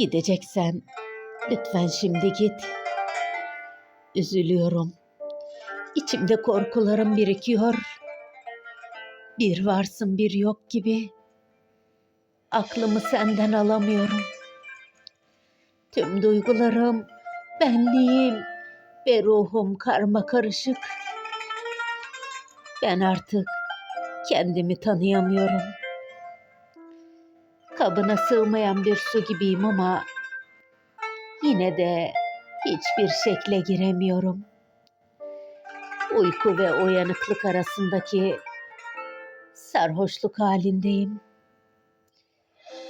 Gideceksen lütfen şimdi git. Üzülüyorum. İçimde korkularım birikiyor. Bir varsın bir yok gibi. Aklımı senden alamıyorum. Tüm duygularım, benliğim ve ruhum karma karışık. Ben artık kendimi tanıyamıyorum. Kabına sığmayan bir su gibiyim ama yine de hiçbir şekle giremiyorum. Uyku ve uyanıklık arasındaki sarhoşluk halindeyim.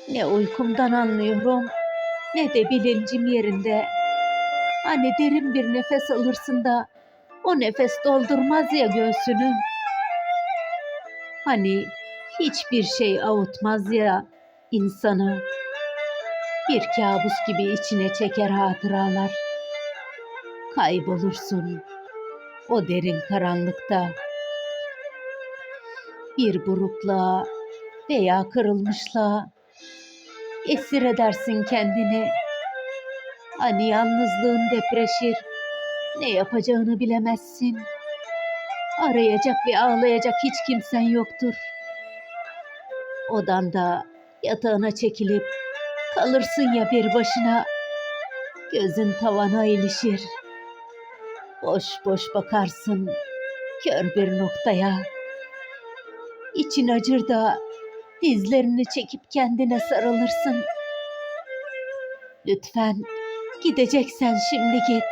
Ne uykumdan anlıyorum ne de bilincim yerinde. Hani derin bir nefes alırsın da o nefes doldurmaz ya göğsünü. Hani hiçbir şey avutmaz ya insanı. Bir kabus gibi içine çeker hatıralar. Kaybolursun o derin karanlıkta. Bir burukluğa veya kırılmışlığa esir edersin kendini. Hani yalnızlığın depreşir, ne yapacağını bilemezsin. Arayacak ve ağlayacak hiç kimsen yoktur. Odanda yatağına çekilip kalırsın ya bir başına. Gözün tavana ilişir. Boş boş bakarsın kör bir noktaya. İçin acır da dizlerini çekip kendine sarılırsın. Lütfen gideceksen şimdi git.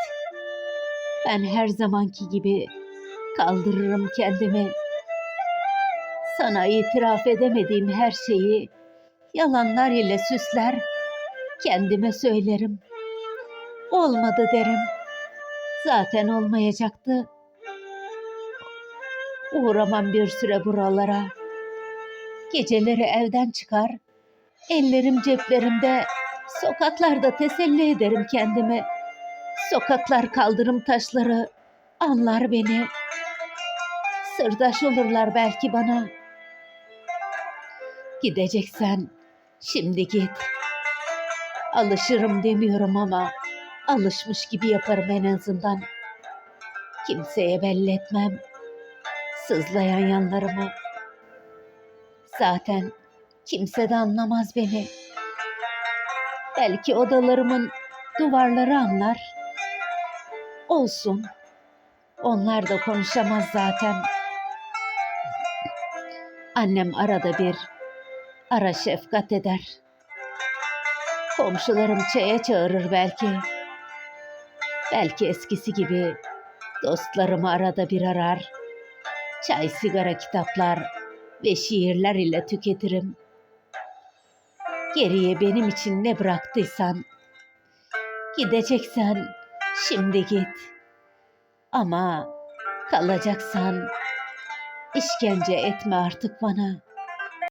Ben her zamanki gibi kaldırırım kendimi. Sana itiraf edemediğim her şeyi yalanlar ile süsler, kendime söylerim. Olmadı derim. Zaten olmayacaktı. Uğramam bir süre buralara. Geceleri evden çıkar, ellerim ceplerimde, sokaklarda teselli ederim kendimi. Sokaklar kaldırım taşları anlar beni. Sırdaş olurlar belki bana. Gideceksen şimdi git. Alışırım demiyorum ama alışmış gibi yaparım en azından. Kimseye belli etmem. Sızlayan yanlarımı. Zaten kimse de anlamaz beni. Belki odalarımın duvarları anlar. Olsun. Onlar da konuşamaz zaten. Annem arada bir ara şefkat eder. Komşularım çaya çağırır belki. Belki eskisi gibi dostlarımı arada bir arar. Çay, sigara, kitaplar ve şiirler ile tüketirim. Geriye benim için ne bıraktıysan, gideceksen şimdi git. Ama kalacaksan işkence etme artık bana.